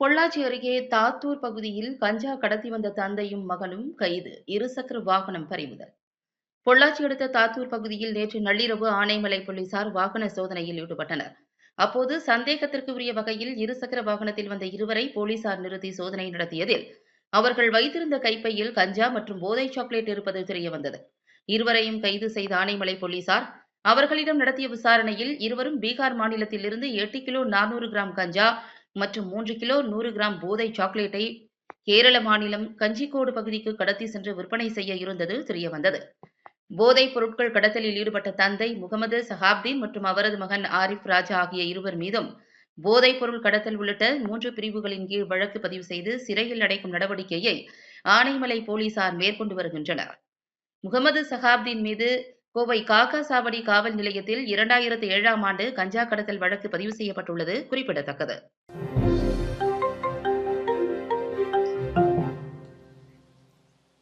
பொள்ளாச்சி அருகே தாத்தூர் பகுதியில் கஞ்சா கடத்தி வந்த தந்தையும் மகனும் கைது. இருசக்கர வாகனம் பறிமுதல். பொள்ளாச்சி அடுத்த தாத்தூர் பகுதியில் நேற்று நள்ளிரவு ஆனைமலை போலீசார் வாகன சோதனையில் ஈடுபட்டனர். அப்போது சந்தேகத்திற்கு உரிய வகையில் இருசக்கர வாகனத்தில் வந்த இருவரை போலீசார் நிறுத்தி சோதனை நடத்தியதில் அவர்கள் வைத்திருந்த கைப்பையில் கஞ்சா மற்றும் போதை சாக்லேட் இருப்பது தெரியவந்தது. இருவரையும் கைது செய்த ஆனைமலை போலீசார் அவர்களிடம் நடத்திய விசாரணையில் இருவரும் பீகார் மாநிலத்திலிருந்து எட்டு கிலோ நானூறு கிராம் கஞ்சா மற்றும் மூன்று கிலோ நூறு கிராம் போதை சாக்லேட்டை கேரள மாநிலம் கஞ்சிக்கோடு பகுதிக்கு கடத்தி சென்று விற்பனை செய்ய இருந்தது தெரியவந்தது. போதைப் பொருட்கள் கடத்தலில் ஈடுபட்ட தந்தை முகமது சஹாப்தீன் மற்றும் அவரது மகன் ஆரிஃப் ராஜா ஆகிய இருவர் மீதும் போதைப் பொருள் கடத்தல் உள்ளிட்ட மூன்று பிரிவுகளின் கீழ் வழக்கு பதிவு செய்து சிறையில் அடைக்கும் நடவடிக்கையை ஆனைமலை போலீசார் மேற்கொண்டு வருகின்றனர். முகமது சஹாப்தீன் மீது கோவை காக்கா சாவடி காவல் நிலையத்தில் இரண்டாயிரத்து ஏழாம் ஆண்டு கஞ்சா கடத்தல் வழக்கு பதிவு செய்யப்பட்டுள்ளது குறிப்பிடத்தக்கது.